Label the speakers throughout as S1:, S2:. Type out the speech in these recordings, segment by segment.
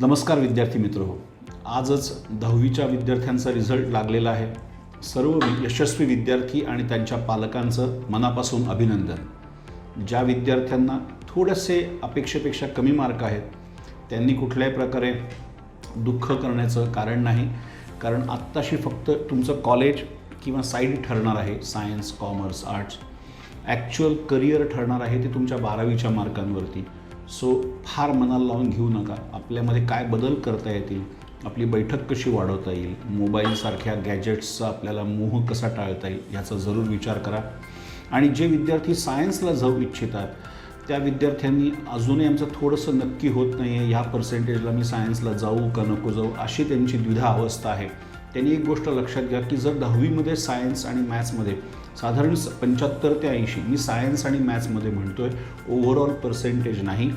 S1: नमस्कार विद्यार्थी मित्र. हो आजच दहावीच्या विद्यार्थ्यांचा रिझल्ट लागलेला आहे. सर्व यशस्वी विद्यार्थी आणि त्यांच्या पालकांचं मनापासून अभिनंदन. ज्या विद्यार्थ्यांना थोडेसे अपेक्षेपेक्षा कमी मार्क आहेत त्यांनी कुठल्याही प्रकारे दुःख करण्याचं कारण नाही. कारण आत्ताशी फक्त तुमचं कॉलेज किंवा साईड ठरणार आहे science commerce arts. Actual career ठरणार आहे ते तुमच्या बारावीच्या मार्कांवरती. सो फार मनाला लावून घेऊ नका. आपल्यामध्ये काय बदल करता येतील? आपली बैठक कशी वाढवता येईल? मोबाईलसारख्या गॅजेट्सचा आपल्याला मोह कसा टाळता येईल? याचा जरूर विचार करा. आणि जे विद्यार्थी सायन्सला जाऊ इच्छितात त्या विद्यार्थ्यांनी अजूनही आमचं थोडंसं नक्की होत नाही आहे ह्या पर्सेंटेजला मी सायन्सला जाऊ का नको जाऊ अशी त्यांची द्विधा अवस्था आहे. त्यांनी एक गोष्ट लक्षात घ्या की जर दहावीमध्ये सायन्स आणि मॅथ्समध्ये साधारण स- पंच्याहत्तर ते ऐंशी मी सायन्स आणि मॅथ्समध्ये म्हणतो आहे ओव्हरऑल पर्सेंटेज नाही.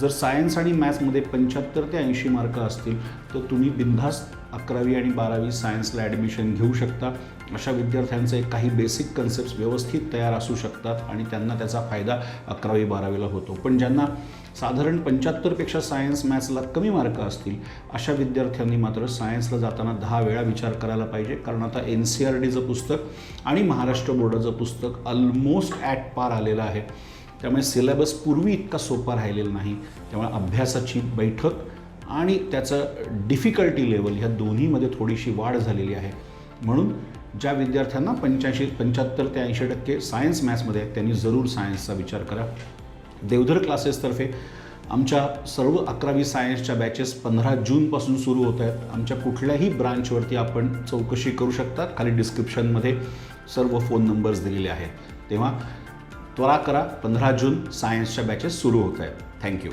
S1: जर सायन्स आणि मॅथ्समध्ये पंच्याहत्तर ते ऐंशी मार्क असतील तर तुम्ही बिनधास्त अकरावी आणि बारावी सायन्सला ॲडमिशन घेऊ शकता. अशा विद्यार्थ्यांचे काही बेसिक कन्सेप्ट व्यवस्थित तयार असू शकतात आणि त्यांना त्याचा फायदा अकरावी बारावीला होतो. पण ज्यांना साधारण पंच्याहत्तरपेक्षा सायन्स मॅथ्सला कमी मार्क असतील अशा विद्यार्थ्यांनी मात्र सायन्सला जाताना दहा वेळा विचार करायला पाहिजे. कारण आता एन सी आर डीचं पुस्तक आणि महाराष्ट्र बोर्डाचं पुस्तक ऑलमोस्ट ॲट पार आलेलं आहे. त्यामुळे सिलेबस पूर्वी इतका सोपा राहिलेला नाही. त्यामुळे अभ्यासाची बैठक आणि त्याचं डिफिकल्टी लेवल ह्या दोन्हीमध्ये थोडीशी वाढ झालेली आहे. म्हणून ज्या विद्यार्थ्यांना पंच्याऐंशी पंच्याहत्तर ते ऐंशी टक्के सायन्स मॅथ्समध्ये आहेत त्यांनी जरूर सायन्सचा विचार करा. देवधर क्लासेसतर्फे आमच्या सर्व अकरावी सायन्सच्या बॅचेस पंधरा जूनपासून सुरू होत आहेत. आमच्या कुठल्याही ब्रांचवरती आपण चौकशी करू शकता. खाली डिस्क्रिप्शनमध्ये सर्व फोन नंबर्स दिलेले आहेत. तेव्हा त्वरा करा पंधरा जून सायन्सच्या बॅचेस सुरू होत आहेत. थँक्यू